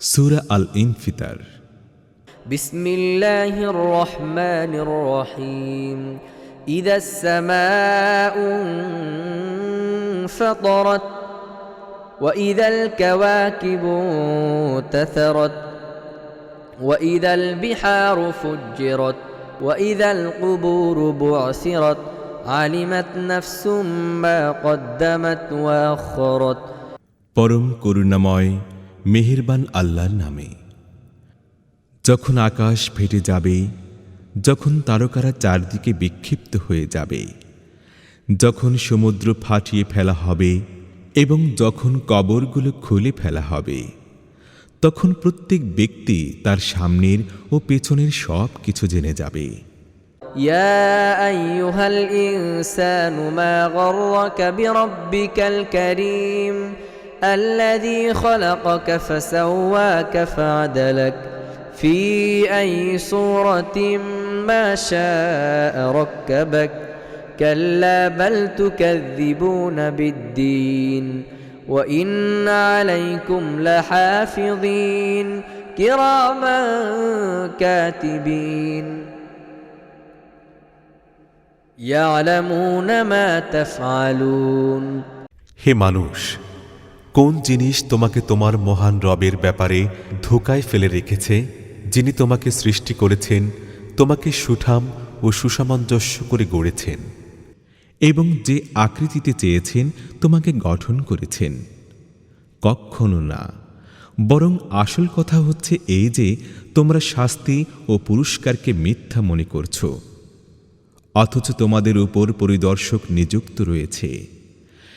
সুরা আল ইনফিতার بسم الله الرحمن الرحيم إذا السماء انفطرت وإذا الكواكب انتثرت وإذا البحار فجرت وإذا القبور بعثرت علمت نفس ما قدمت وأخرت পরম করুণাময় মেহেরবান আল্লাহর নামে। যখন আকাশ ফেটে যাবে, যখন তারকারা চারদিকে বিক্ষিপ্ত হয়ে যাবে, যখন সমুদ্র ফাটিয়ে ফেলা হবে এবং যখন কবরগুলো খুলে ফেলা হবে, তখন প্রত্যেক ব্যক্তি তার সামনের ও পেছনের সব কিছু জেনে যাবে। يا أيها الإنسان ما غرك بربك الكريم الذي خلقك فسواك فعدلك في أي صورة ما شاء ركبك كلا بل تكذبون بالدين وإن عليكم لحافظين كراما كاتبين يعلمون ما تفعلون হে মানুষ কোন জিনিস তোমাকে তোমার মহান রবের ব্যাপারে ধোকায় ফেলে রেখেছে, যিনি তোমাকে সৃষ্টি করেছেন, তোমাকে সুঠাম ও সুসামঞ্জস্য করে গড়েছেন, এবং যে আকৃতিতে চেয়েছেন, তোমাকে গঠন করেছেন? কখনো না, বরং আসল কথা হচ্ছে এই যে, তোমরা শাস্তি ও পুরস্কারকে মিথ্যা মনে করছ, অথচ তোমাদের উপর পরিদর্শক নিযুক্ত রয়েছে।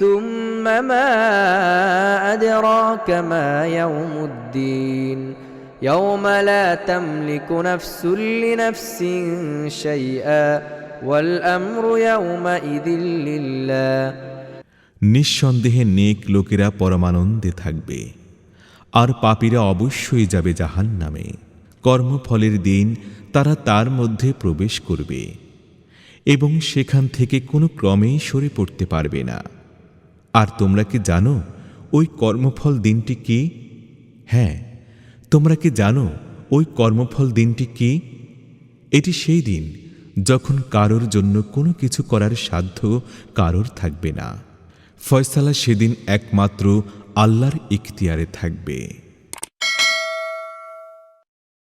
ثم ما أدراك ما يوم الدين يوم لا تملك نفس لنفس شيئا والأمر يومئذ لله নিঃসন্দেহে নেক লোকেরা পরমানন্দে থাকবে আর পাপীরা অবশ্যই যাবে জাহান নামে কর্মফলের দিন তারা তার মধ্যে প্রবেশ করবে এবং সেখান থেকে কোনো ক্রমেই সরে পড়তে পারবে না আর তোমরা কি জানো ওই কর্মফল দিনটি কি? হ্যাঁ তোমরা কি জানো ওই কর্মফল দিনটি কি? এটি সেই দিন যখন কারোর জন্য কোনো কিছু করার সাধ্য কারোর থাকবে না। ফয়সালা সেদিন একমাত্র আল্লাহর ইখতিয়ারে থাকবে।